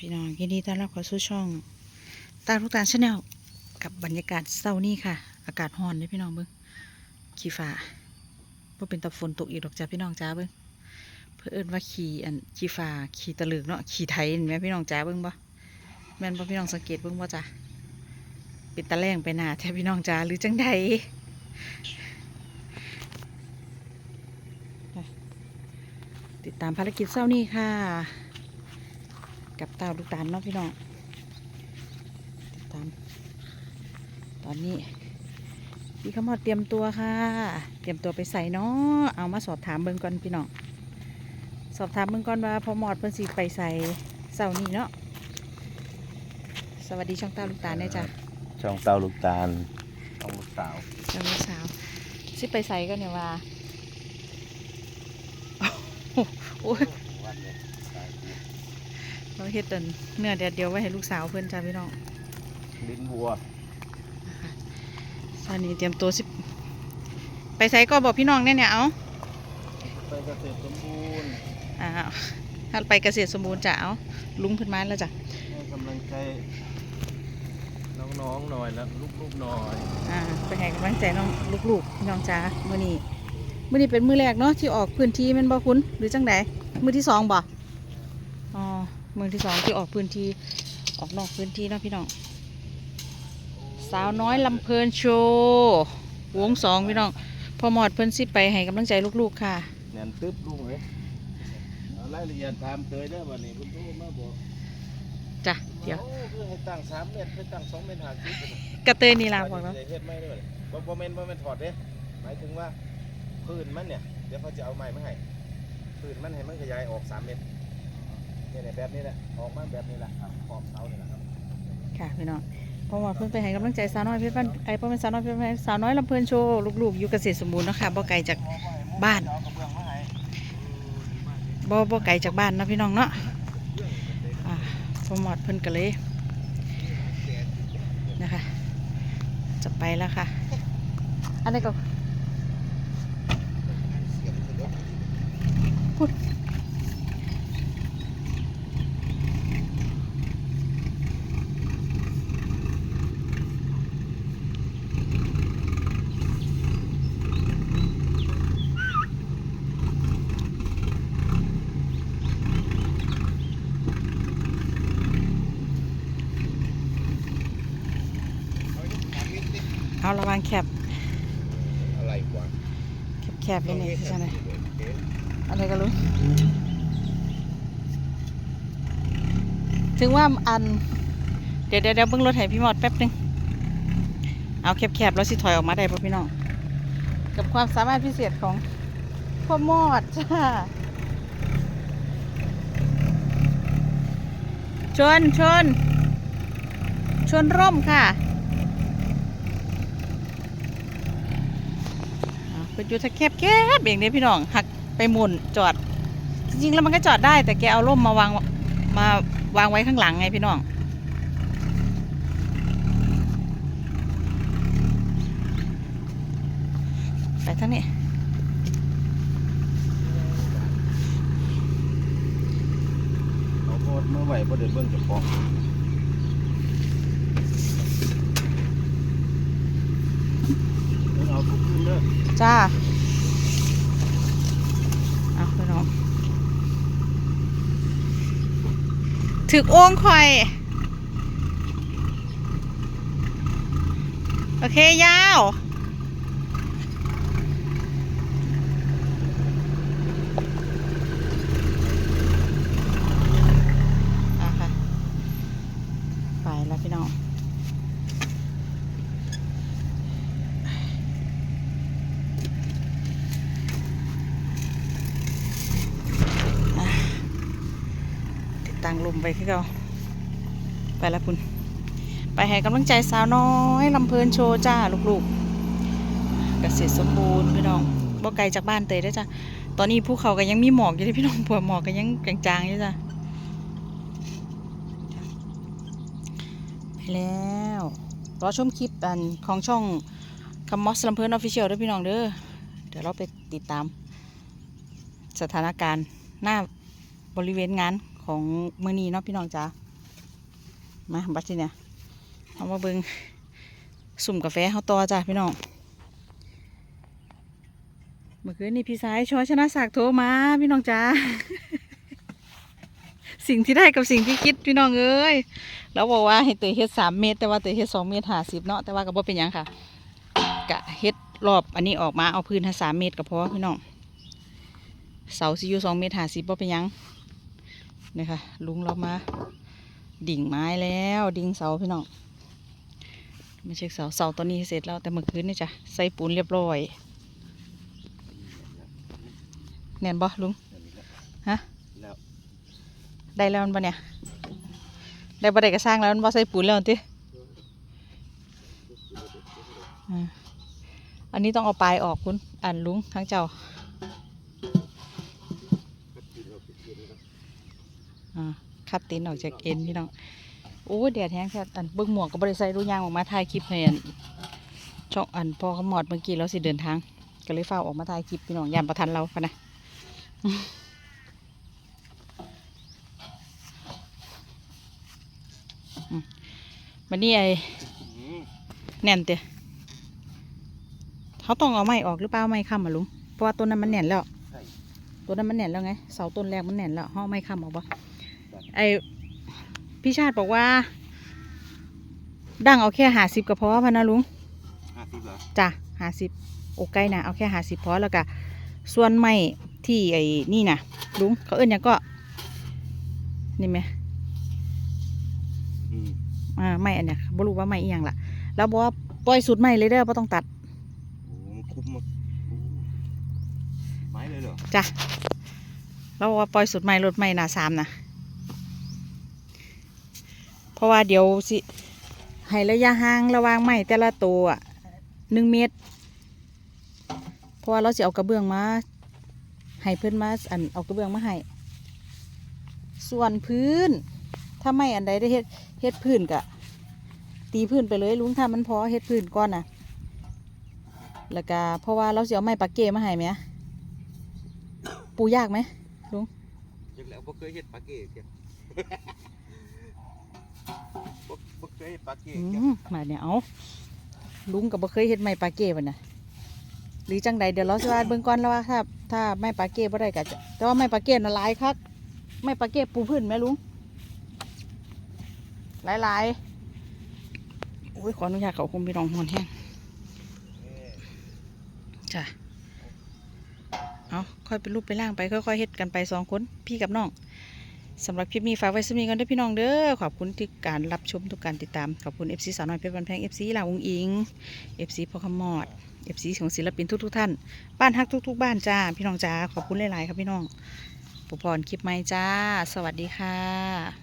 พี่น้องยินดีต้อนรับเข้าสู่ช่อง ตาลูกตาชาแนลกับบรรยากาศเศร้านี่ค่ะ อากาศร้อนเลยพี่น้องเบิ้งขี้ฟ้าเพื่อเป็นตะฝนตกอีกดอกจ้าพี่น้องจ้าเบิ้งเพื่อเอินว่าขี่อันขี้ฟ้าขี่ตะลึกเนาะขี่ไทยเห็นไหมพี่น้องจ้าเบิ้งบ่แม่นบ่พี่น้องสังเกตเบิ้งบ่จ้าเป็นตะแรงไปหนาแท้พี่น้องจ้าหรือจังใดติดตามภารกิจเศร้านี่ค่ะ กับเต่าลูกตาลเนาะพี่น้องติดตาม ตอนนี้พี่ขมอดเตรียมตัวค่ะ เตรียมตัวไปใส่เนาะเอามาสอบถามเบิ่งก่อนพี่น้องสอบถามเบิ่งก่อนว่าพอหมอดเพิ่นสิไปใส่เสาร์นี้เนาะสวัสดีช่องเต้าลูกตาลเนี่ยจ้ะช่องเต้าลูกตาลช่องลูกสาวช่องลูกสาวสิไปใส่กันเนี่ยว่าโอ้ย เราเฮ็ดแต่เนื้อแดดเดียวไว้ให้ลูกสาวเพิ่นจ้ะพี่น้องลิ้นวัวตอนนี้เตรียมตัวสิ ไปใส่ก็บอกพี่น้องเนี่ยเนี่ยเอาไปเกษตรสมบูรณ์อ่าถ้าไปเกษตรสมบูรณ์จะเอาลุงเพิ่นมาแล้วจ้ะให้กำลังใจน้องๆหน่อยนะลูกๆหน่อยอ่าไปให้กำลังใจน้องลูกๆพี่น้องจ้ามื้อนี้มื้อนี้เป็นมื้อแรกเนาะที่ออกพื้นที่แมันบ่คุณหรือจังไดมื้อที่สองบ่อ๋อ มื้อที่สองที่ออกพื้นที่ออกนอกพื้นที่เนาะพี่น้องสาวน้อยลำเพลินโชว์วงสองพี่น้องพอหมอดเพิ่นสิไปให้กำลังใจลูกๆค่ะแน่นตึ๊บลุงเลยเอารายละเอียดตามเตยได้อวันนี้คุณโทรมาบอกจ้ะเดี๋ยวโอ้คือให้ตั้งสามเมตรให้ตั้งสองเมตรห้าสิบกระเตยนี่ลาบอกแล้วเฮ็ดไม่ได้เลยบ่บ่แม่นบ่แม่นถอดเด้หมายถึงว่าพื้นมันเนี่ยเดี๋ยวเขาจะเอาไม้มาให้พื้นมันให้มันขยายออกสามเมตรเนี่ยแบบนี้แหละออกมาแบบนี้แหละครับขอบเสานี่แหละครับค่ะพี่น้องพอหมอเพิ่นไปให้กำลังใจสาวน้อยเพชรบ้านไอ้พ่อเป็นสาวน้อยเพชรบ้านสาวน้อยลำเพลินโชว์ลูกๆอยู่เกษตรสมบูรณ์เนาะค่ะบ่ไกลจากบ้านบ่บ่ไกลจากบ้านนะพี่น้องเนาะอ่าพอหมอเพิ่นก็เลยนะคะจะไปแล้วค่ะ อันนี้ก็พูด เอาระวังแคบอะไรกว่าแคบๆนี่นี่ใช่ไหมอะไรกันรู้ ถึงว่าอัน เดี๋ยวเดี๋ยวเดี๋ยวเบิ้งรถให้พี่หมอดแป๊บหนึง เอาแคบๆแล้วสิถอยออกมาได้ป่ะพี่น้อง กับความสามารถพิเศษของพ่อหมอดจ้าชนชนชนร่มค่ะอ่า เป็นอยู่ถ้าแคบแคบๆเองเนี่ยพี่น้องหักไปหมุนจอด จริงๆแล้วมันก็จอดได้ แต่แกเอาร่มมาวางมาวางไว้ข้างหลังไงพี่น้อง ไปทางนี้เอาโพดเมื่อไหร่บ่ได้เบิ่งจะของ เอาทุกขึ้นเด้อจ้าเอาพี่น้องถึกโอ่งคอย โอเค ยาว อะค่ะ ไปแล้วพี่น้อง ติดตั้งลมไปคือเราไปแล้วคุณ ไปให้กำลังใจสาวน้อยลำเพลินโชว์จ้าลูกๆเกษตรสมบูรณ์พี่น้องบ่ไกลจากบ้านเตยได้จ้ะตอนนี้ภูเขาก็ยังมีหมอกอยู่เลยพี่น้องปวดหมอกก็ยังจางๆอยู่จ้ะไปแล้วรอชมคลิปอันของช่องคำมอสลำเพลินออฟฟิเชียลด้วยพี่น้องเด้อเดี๋ยวเราไปติดตาม สถานการณ์หน้าบริเวณงาน ของมือนี้เนาะพี่น้องจ้ามาบัดทีเนี่ยเอามาเบิงสุ่มกาแฟเขาต่อจ้ะพี่น้องเมื่อคืนนี่พี่สายชอชนะศักดิ์โทรมาพี่น้องจ้าสิ่งที่ได้กับสิ่งที่คิดพี่น้องเอ้ยแล้วบอกว่าให้เตยเฮ็ดสามเมตร แต่ว่าเตยเฮ็ดสองเมตรห้าสิบเนาะแต่ว่าก็บ่เป็นยังค่ะกะเฮ็ดรอบอันนี้ออกมาเอาพื้นให้สามเมตรก็พอพี่น้องเสาสิอยู่สองเมตรห้าสิบบ่เป็นยัง นี่ค่ะลุงเรามา ดิ่งไม้แล้วดิ่งเสาพี่น้องไม่ใช่เสาเสาตัวนี้เสร็จแล้วแต่เมื่อคืนนี่จ้ะใส่ปูนเรียบร้อยแน่นบ่ลุงฮะได้แล้วมันบ่เนี่ยได้บ่ได้ก็สร้างแล้วมันบ่ใส่ปูนแล้วติอ่อันนี้ต้องเอาปลายออกคุณอันลุงทั้งเจ้าอ่าคัดตีนออกจากเอ็นพี่น้องโอ้ยแดดแห้งแค่อันเบิ้งหมวกก็บ่ได้ใส่รูยางออกมาถ่ายคลิปให้อันช่องอันพอเขาหมอดเมื่อกี้แล้วสิเดินทาง ก็เลยเฝ้าออกมาถ่ายคลิปพี่น้องยามประทันเราปะนะวันนี้ไอ้อืมแน่นเตะเขาต้องเอาไม้ออกหรือเปล่าไม้ค้ำมาลุงเพราะว่าต้นนั้นมันแน่นแล้วใช่ต้นนั้นมันแน่นแล้วไงเสาต้นแรกมันแน่นแล้วห้องไม้ค้ำออกปะ ไอ้พี่ชาติบอกว่า ดังเอาแค่หาสิบก็พอพะนะลุงห้าสิบเหรอจ้ะหาสิบโอไกลนะเอาแค่หาสิบพอแล้วก็ส่วนไม้ที่ไอ้นี่นะลุงเขาเอิ้นหยังก็ นี่ไหมอืมอ่าไม้อันเนี้ยบ่รู้ว่าไม้อีหยังล่ะ แล้วบอกว่าปล่อยสุดไม้เลยเด้อบ่ต้องตัดโอ้มันคุ้มมากโอ้ไม้เลยเหรอจ้ะแล้วบอกว่าปล่อยสุดไม้รถไม้หนาสามนะ เพราะว่าเดี๋ยวสิให้ระยะห่างระวางไม้แต่ละตัวอะหนึ่งเมตร เพราะว่าเราจะเอากระเบื้องมาให้เพื่อนมาอันเอากระเบื้องมาให้ส่วนพื้น ถ้าไม่อันใดได้เฮ็ดเฮ็ดพื้นกะ ตีพื้นไปเลยลุงถ้ามันพอเฮ็ดพื้นก่อนนะแล้วก็เพราะว่าเราจะเอาไม้ปากเก้มาให้ไหมปูยากไหมลุงยังแล้วบ่เคยเห็นปลาเก๋เกี่ยบ่ บ่เคยปลาเก๋อืมมาเนี่ยเอาลุงกับบ่เคยเฮ็ดไม้ปาเก้บ่นะหรือจังใดเดี๋ยวเราสิว่าเบิ่งก่อนแล้วว่าถ้า ถ้าไม้ปาเก้บ่ได้ก็จะแต่ว่าไม้ปาเก้น่ะหลายคักไม้ปาเก้ปูพื้นไหมลุงหลายหลายๆโอ้ยขออนุญาตเขาคุมพี่น้องหอนแห้งจ้ะเอาค่อยเป็นรูปเป็นร่างไปค่อยๆเฮ็ดกันไปสองคนพี่กับน้อง สำหรับคลิปนี้ฝากไว้สมีกันด้วยพี่น้องเด้อขอบคุณที่การรับชมทุกการติดตาม ขอบคุณ FC สาวน้อยเพชรบันแพง FC ลาวงอิง FC พ่อขมอด FC ของศิลปินทุก ๆ ท่าน บ้านฮักทุก ๆ บ้านจ้า พี่น้องจ้าขอบคุณหลาย ๆ ครับพี่น้องปุพรคลิปใหม่จ้า สวัสดีค่ะ